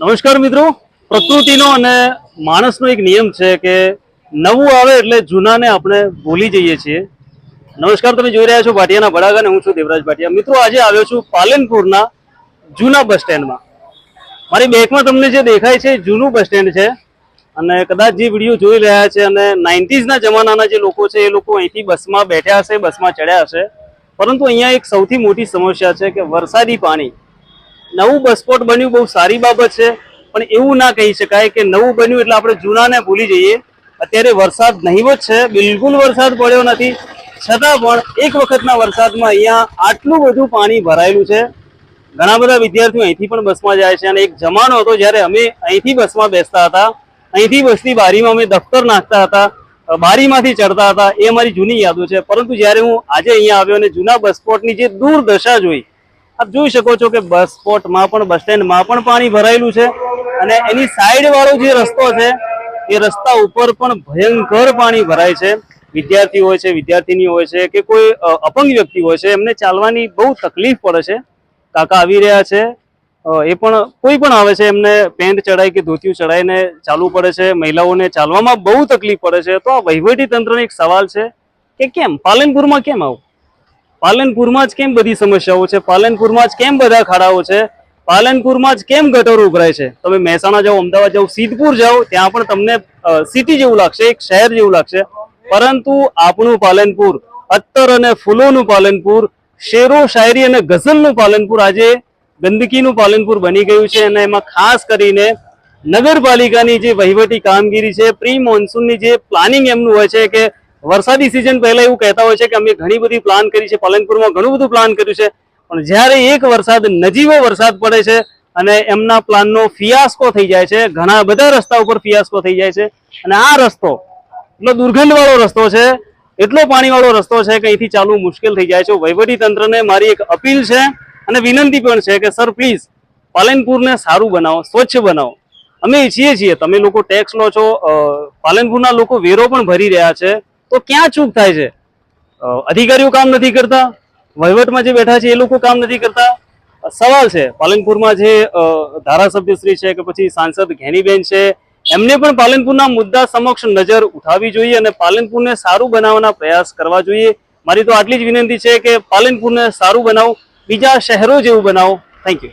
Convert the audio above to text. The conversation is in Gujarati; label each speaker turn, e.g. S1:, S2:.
S1: નમસ્કાર મિત્રો. પ્રકૃતિનો અને માણસનો એક નિયમ છે કે નવું આવે એટલે જૂનાને આપણે ભૂલી જઈએ છીએ. નમસ્કાર, તમે જોઈ રહ્યા છો ભાટિયાના ભડાગા હું છું દેવરાજ ભાટિયા. મિત્રો, આજે આવ્યો છું પાલનપુરના જૂના બસ સ્ટેન્ડમાં. મારી બેકમાં તમને જે દેખાય છે જૂનું બસ સ્ટેન્ડ છે. અને કદાચ જે વીડિયો જોઈ રહ્યા છે અને નાઇન્ટીઝના જમાનાના જે લોકો છે એ લોકો અહીંથી બસમાં બેઠ્યા હશે, બસમાં ચડ્યા હશે. પરંતુ અહીંયા એક સૌથી મોટી સમસ્યા છે કે વરસાદી પાણી નવું બસ સ્પોટ બન્યું બહુ સારી બાબત છે. પણ એવું ના કહી શકાય કે નવું બન્યું એટલે આપણે જૂનાને ભૂલી જઈએ. અત્યારે વરસાદ નહીવત છે, બિલકુલ વરસાદ પડ્યો નથી. છતાં પણ એક વખતના વરસાદમાં અહીંયા આટલું બધું પાણી ભરાયેલું છે. ઘણા બધા વિદ્યાર્થીઓ અહીંથી પણ બસમાં જાય છે અને એક જમાનો હતો જ્યારે અમે અહીંથી બસમાં બેસતા હતા. અહીંથી બસની બારીમાં અમે દફતર નાખતા હતા બારીમાંથી ચડતા હતા. એ અમારી જૂની યાદો છે. પરંતુ જ્યારે હું આજે અહીંયા આવ્યો અને જૂના બસ જે દુર્દશા જોઈ આપ જોઈ શકો છો કે બસ સ્પોટમાં પણ, બસ સ્ટેન્ડમાં પણ પાણી ભરાયેલું છે અને એની સાઈડ વાળો જે રસ્તો છે, એ રસ્તા ઉપર પણ ભયંકર પાણી ભરાય છે. વિદ્યાર્થી હોય છે, વિદ્યાર્થીની હોય છે કે કોઈ અપંગ વ્યક્તિ હોય છે, એમને ચાલવાની બહુ તકલીફ પડે છે. કાકા આવી રહ્યા છે એ પણ, કોઈ પણ આવે છે, એમને પેન્ટ ચડાઈ કે ધોતિયું ચડાઈને ચાલવું પડે છે, મહિલાઓને ચાલવામાં બહુ તકલીફ પડે છે. તો આ વહીવટી તંત્રનો એક સવાલ છે કે કેમ? પાલનપુરમાં કેમ આવું? પાલનપુરમાં જ કેમ બધી સમસ્યાઓ છે? પાલનપુરમાં જ કેમ બધા ખાડાઓ છે? પાલનપુરમાં જ કેમ ગટરો ઉભરાય છે? તમે મહેસાણા જાઓ, અમદાવાદ જાઓ, સિદ્ધપુર જાઓ, ત્યાં પણ તમને સિટી જેવું લાગશે, એક શહેર જેવું લાગશે. પરંતુ આપણું પાલનપુર, અત્તર અને ફૂલોનું પાલનપુર, શેરો, શાયરી અને ગઝલનું પાલનપુર આજે ગંદકીનું પાલનપુર બની ગયું છે અને એમાં ખાસ કરીને નગરપાલિકાની જે વહીવટી કામગીરી છે પ્રી મોન્સૂનની જે પ્લાનિંગ એમનું હોય છે કે વરસાદી સિઝન પહેલા એવું કહેતા હોય છે કે અમે ઘણી બધી પ્લાન કરી છે. પાલનપુરમાં ઘણું બધું પ્લાન કર્યું છે. પણ જ્યારે એક વરસાદ નજીવો વરસાદ પડે છે અને એમના પ્લાનનો ફિયાસ્કો થઈ જાય છે, ઘણા બધા રસ્તા ઉપર ફિયાસ્કો થઈ જાય છે અને આ રસ્તો એટલો દુર્ગંધવાળો રસ્તો છે, એટલો પાણીવાળો રસ્તો છે કે અહીંથી ચાલવું મુશ્કેલ થઈ જાય છે. વહીવટી તંત્રને મારી એક અપીલ છે અને વિનંતી પણ છે કે, સર પ્લીઝ પાલનપુરને સારું બનાવો, સ્વચ્છ બનાવો. અમે ઈચ્છીએ છીએ. તમે લોકો ટેક્સ લો છો પાલનપુરના લોકો વેરો પણ ભરી રહ્યા છે. તો ક્યાં ચૂક થાય છે? અધિકારીઓ કામ નથી કરતા? વહીવટમાં જે બેઠા છે એ લોકો કામ નથી કરતા? સવાલ છે. પાલનપુરમાં જે ધારાસભ્યશ્રી છે કે પછી સાંસદ ઘેનીબેન છે, એમને પણ પાલનપુરના મુદ્દા સમક્ષ નજર ઉઠાવવી જોઈએ અને પાલનપુરને સારું બનાવવાના પ્રયાસ કરવા જોઈએ. મારી તો આટલી જ વિનંતી છે કે પાલનપુરને સારું બનાવો, બીજા શહેરો જેવું બનાવો. Thank you